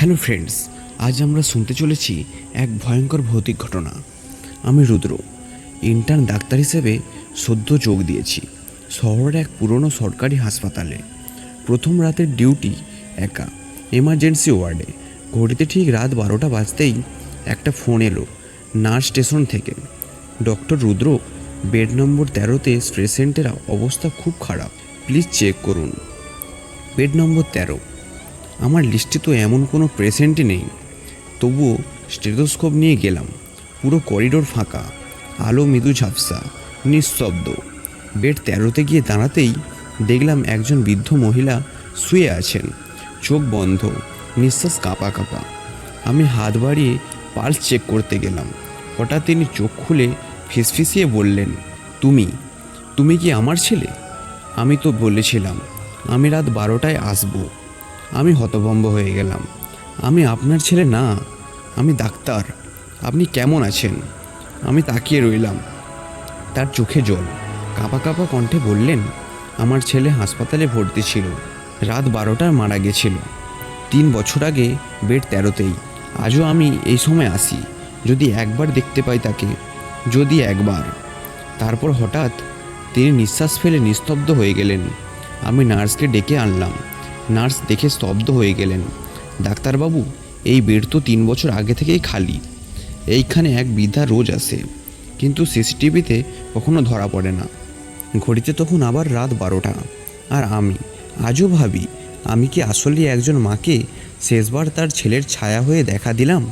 Hello friends আজ আমরা শুনতে চলেছি এক ভয়ঙ্কর ভৌতিক ঘটনা। আমি রুদ্র ইন্টার্ন ডাক্তার হিসেবে সদ্য যোগ দিয়েছি, শহরের এক পুরনো সরকারি হাসপাতালে। প্রথম রাতের ডিউটি একা এমার্জেন্সি ওয়ার্ডে ঘড়িতে ঠিক রাত বারোটা বাজতেই একটা ফোন এলো নার্স স্টেশন থেকে। ডক্টর রুদ্র বেড নম্বর তেরোতে পেশেন্টের অবস্থা খুব খারাপ প্লিজ চেক করুন। বেড নম্বর তেরো আমার লিস্টে তো এমন কোনো পেশেন্টই নেই। তবুও স্টেথোস্কোপ নিয়ে গেলাম। পুরো করিডোর ফাঁকা। আলো, মৃদু ঝাপসা, নিঃশব্দ। বেড তেরোতে গিয়ে দাঁড়াতেই দেখলাম একজন বৃদ্ধ মহিলা শুয়ে আছেন। চোখ বন্ধ, নিঃশ্বাস কাঁপা কাঁপা। আমি হাত বাড়িয়ে পালস চেক করতে গেলাম। হঠাৎ তিনি চোখ খুলে ফিসফিসিয়ে বললেন, তুমি? তুমি কি আমার ছেলে? আমি তো বলেছিলাম, আমি রাত বারোটায় আসব। আমি হতভম্ব হয়ে গেলাম। আমি আপনার ছেলে না, আমি ডাক্তার। আপনি কেমন আছেন? আমি তাকিয়ে রইলাম। তার চোখে জল। কাঁপা কাঁপা কণ্ঠে বললেন, আমার ছেলে হাসপাতালে ভর্তি ছিল। রাত বারোটায় মারা গেছিল। তিন বছর আগে বেড তেরোতেই। আজও আমি এই সময় আসি। যদি একবার দেখতে পাই তাকে, যদি একবার। তারপর হঠাৎ তিনি নিঃশ্বাস ফেলে নিস্তব্ধ হয়ে গেলেন। আমি নার্সকে ডেকে আনলাম। নার্স দেখে স্তব্ধ হয়ে গেলেন। ডাক্তারবাবু, এই বেড তো তিন বছর আগে থেকেই খালি। এইখানে এক বৃদ্ধা রোজ আসে, কিন্তু সিসিটিভিতে কখনো ধরা পড়ে না। ঘড়িতে তখন আবার রাত বারোটা। আর আমি, আজও ভাবি, আমি কি আসলে একজন মাকে শেষবার তার ছেলের ছায়া হয়ে দেখা দিলাম?